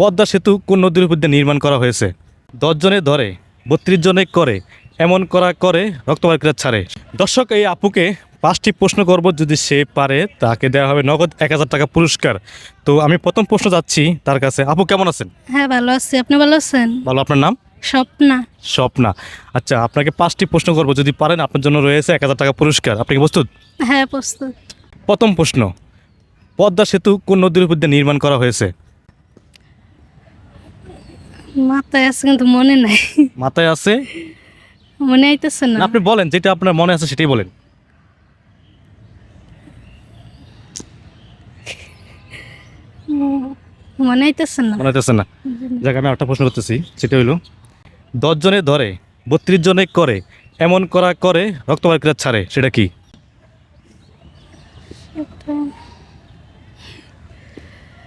পদ্মা সেতু কোন নদীর উপর দিয়ে নির্মাণ করা হয়েছে? দশ জনে ধরে বত্রিশ জনে করে এমন করা করে রক্তবাহিকা ছাড়ে। দর্শক এই আপুকে পাঁচটি প্রশ্ন করব যদি সে পারে তাকে দেওয়া হবে নগদ এক হাজার টাকা পুরস্কার। তো আমি প্রথম প্রশ্ন যাচ্ছি তার কাছে। আপু কেমন আছেন? হ্যাঁ ভালো আছি। আপনি ভালো আছেন? ভালো। আপনার নাম? স্বপ্না। স্বপ্না। আচ্ছা আপনাকে পাঁচটি প্রশ্ন করব যদি পারেন আপনার জন্য রয়েছে এক হাজার টাকা পুরস্কার। আপনি কি প্রস্তুত? হ্যাঁ প্রস্তুত। প্রথম প্রশ্ন পদ্মা সেতু কোন নদীর উপর দিয়ে নির্মাণ করা হয়েছে? মাথায় আছে কিন্তু মনে নাই। মাথায় আছে? মনে আইতেছে না। আপনি বলেন যেটা আপনার মনে আছে সেটাই বলেন। মনে আইতেছে না। মনে হইতেছে না। যাক আমি একটা প্রশ্ন করতেছি। সেটা হইল দশ জনে ধরে বত্রিশ জনে করে এমন করা করে রক্তবাহিকা ছাড়ে সেটা কি?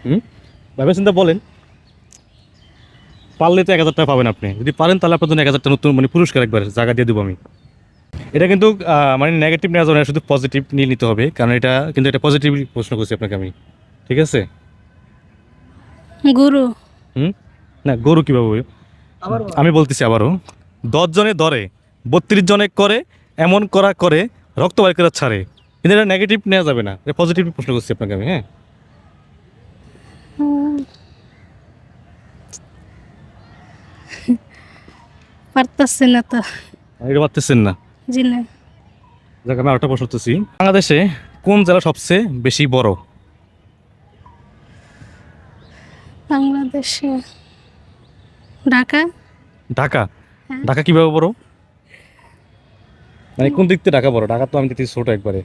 হুম? ভাবে চিন্তা বলেন। পারলে তো এক হাজার টাকা পাবেন আপনি। যদি পারেন তাহলে আপনার জন্য এক হাজার টাকা নতুন মানে পুরস্কার একবার জায়গা দিয়ে দেবো আমি। এটা কিন্তু মানে নেগেটিভ নেওয়া যাবে না শুধু পজিটিভ নিয়ে নিতে হবে কারণ এটা কিন্তু এটা পজিটিভ প্রশ্ন করছি আপনাকে আমি। ঠিক আছে? গরু। হুম? না গরু কীভাবে? আমি বলতেছি আবারও। দশ জনে ধরে বত্রিশ জনে করে এমন করা করে রক্তবাহিকা ছাড়ে। কিন্তু এটা নেগেটিভ নেওয়া যাবে না। এটা পজিটিভ প্রশ্ন করছি আপনাকে আমি হ্যাঁ? পারতাছি না তো। এটা পারতেছেন না? জি না। যাক আমি আরেকটা প্রশ্ন করতেছি। বাংলাদেশে কোন জেলা সবচেয়ে বেশি বড়? বাংলাদেশে ঢাকা। ঢাকা? হ্যাঁ। ঢাকা কীভাবে বড়? মানে কোন দিক থেকে ঢাকা বড়? ঢাকা তো আমি দেখতেছি ছোট একবারে।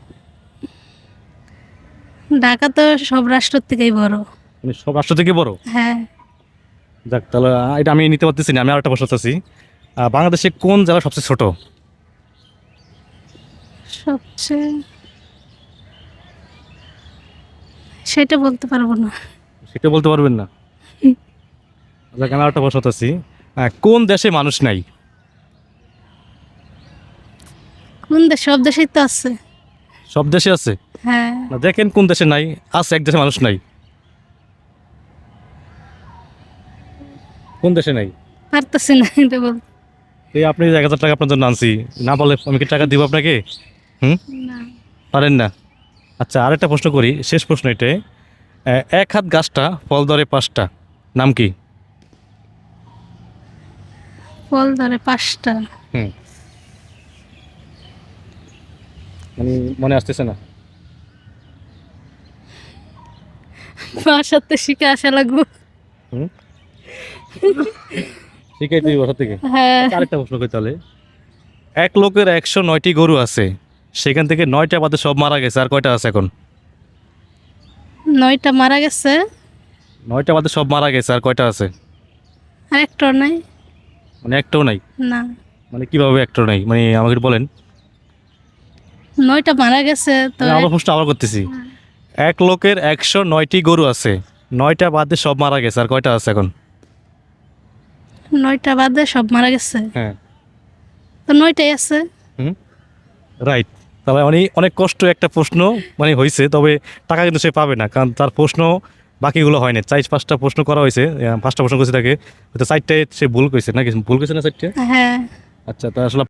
ঢাকা তো সব রাষ্ট্র থেকেই বড়। মানে সব রাষ্ট্র থেকে বড়? হ্যাঁ। যাক তাহলে এটা আমি নিতে পারতেছি না আমি আরেকটা প্রশ্ন করতেছি। বাংলাদেশে কোন জেলা সবচেয়ে ছোট? সবচেয়ে সেটা বলতে পারব না। সেটা বলতে পারবেন না? আরেকটা প্রশ্ন করতেছি। আহ, কোন দেশে মানুষ নাই? কোন দেশ সব দেশেই তো আছে। সব দেশে আছে? হ্যাঁ। না দেখেন কোন দেশে নাই আছে এক দেশে মানুষ নাই। কোন দেশে নাই? পারতাছি না এটা বলতে। এই আপনি এক হাজার টাকা আপনার জন্য আনছি না বলে আমি কি টাকা দিব আপনাকে? হুম? পারেন না? আচ্ছা আরেকটা প্রশ্ন করি শেষ প্রশ্ন এটাই। এক হাত গাছটা ফল ধরে পাঁচটা নাম কি? ফল ধরে পাঁচটা। হুম। মানে মনে আসতেছে না। বাসাতে শিখে আসা লাগবো। হুম? শিখাই তুই বসা থেকে। হ্যাঁ। আরেকটা প্রশ্ন করি তাহলে। এক লোকের একশো নয়টি গরু আছে সেখান থেকে নয়টা বাদে সব মারা গেছে আর কয়টা আছে এখন? নয়টা মারা গেছে। নয়টা বাদে সব মারা গেছে আর কয়টা আছে? আর একটা নাই। মানে একটাও নাই? না। মানে কীভাবে একটাও নাই? মানে আমাকে বলেন। নয়টা মারা গেছে তো আমি প্রশ্ন আবার করতেছি। এক লোকের একশো নয়টি গরু আছে নয়টা বাদে সব মারা গেছে আর কয়টা আছে এখন? নয়টা বাদে সব মারা গেছে। হ্যাঁ। তো নয়টাই আছে। হুম? রাইট তাহলে অনেক অনেক কষ্ট একটা প্রশ্ন মানে হয়েছে তবে টাকা কিন্তু সে পাবে না কারণ তার প্রশ্ন বাকিগুলো হয় না চার পাঁচটা প্রশ্ন করা হয়েছে পাঁচটা প্রশ্ন করেছে তাকে হয়তো চারটায় সে ভুল করেছে নাকি ভুল করেছে না চারটে? হ্যাঁ। আচ্ছা তা আসলে